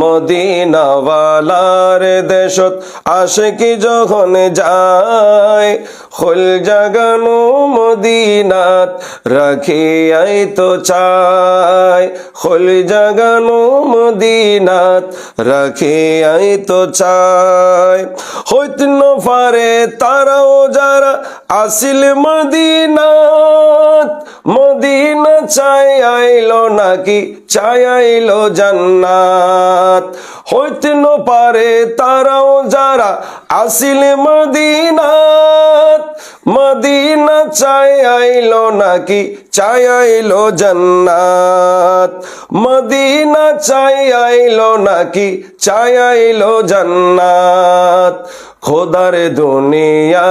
মদিনাওয়ালার দেশত আসে কি যখন যায় খোল জাগানো মদিনাত রাখিয়াই তো চায় খোল জাগানো মদিনাত রাখিয়াই তো চায় হইত পারে তারাও যারা আসিল মদিনাত, মদিনা চাই আইলো নাকি চাই আইলো জান্নাত? হইতে ন পারে তারাও যারা আসিল মদিনাত মদিনা চাই আইলো নাকি? চাই আইলো জান্নাত। মদিনা চাই আইলো নাকি? চাই আইলো জান্নাত। খোদার দুনিয়া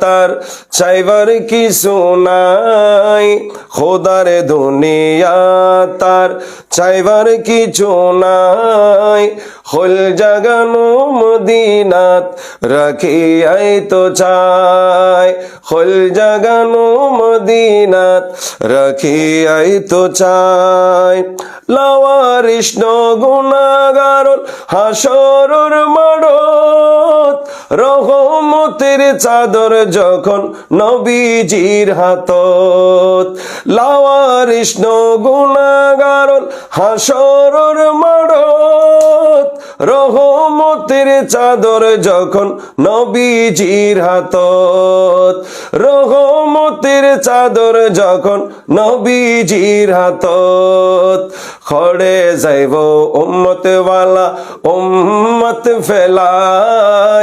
তার চাইবার কিছু নাই। খোদার দুনিয়া তার চাইবার কিছু নাই। হল জাগানো মদিনাত, রাখিয়াই তো চাই। হল জাগানো মদিনাত, রাখিয়াই তো চাই। লাওয়ারিষ্ণ গুণাগারল হাসরুর মাড়ত রহমতের চাদর যখন নবীজির হাতত লাওয়ারিষ্ণ গুণাগারল হাসরুর মাড়ত রহমতের চাদর যখন নবীজির হাতত রহমতের চাদর যখন নবীজির হাতত। খড়ে যাইব উম্মত ওয়ালা উম্মত ফেলাই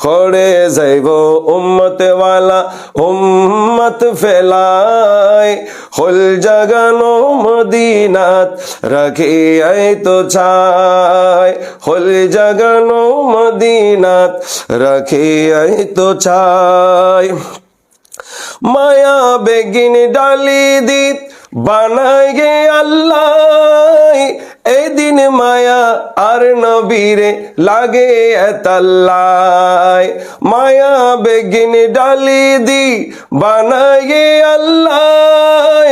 খড়ে যাইব উম্মত ওয়ালা উম্মত ফেলাই হল জাগানো মদিনাত রাখিয়াই তো চাই। হল জাগানো মদিনাত রাখিয়াই তো চাই। মায়া বেগিন ডালি দিত বানাই গে আল্লাহ। এদিন মায়া আর নবীরে লাগে এতাল্লাই মায়া বেগিন ডালি দি বানাই আল্লাহ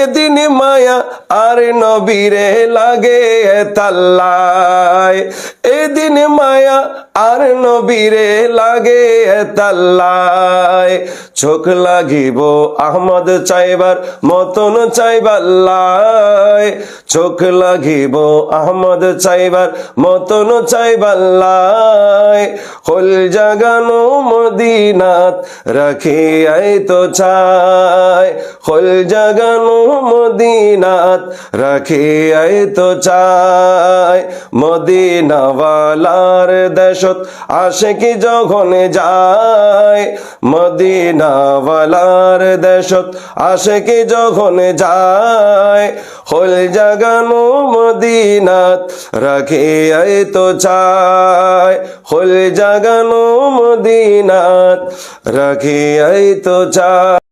এদিন মায়া আর নবীরে লাগে এতাল্লাই এদিন মায়া আর নবীরে লাগে তাল্লাই। চোখ লাগিব আহমদ চাইবার, মতন চাইবাল্লাই। চোখ লাগিব আহমদ চাইবার মতন চাইবাল্লাই হল জাগানো মদিনাত রাখিয়াই তো চাই। হল জাগানো মদিনাত রাখিয়াই তো চাই। মদিনাওয়ালার দেশত আসে কি যখন যায়, মদিনাওয়ালার দেশত আসে কি যখন যায়। হল জাগানো মদিনাত রাখে তো চায়। হল জাগানো মদিনাত রাখে তো চায়।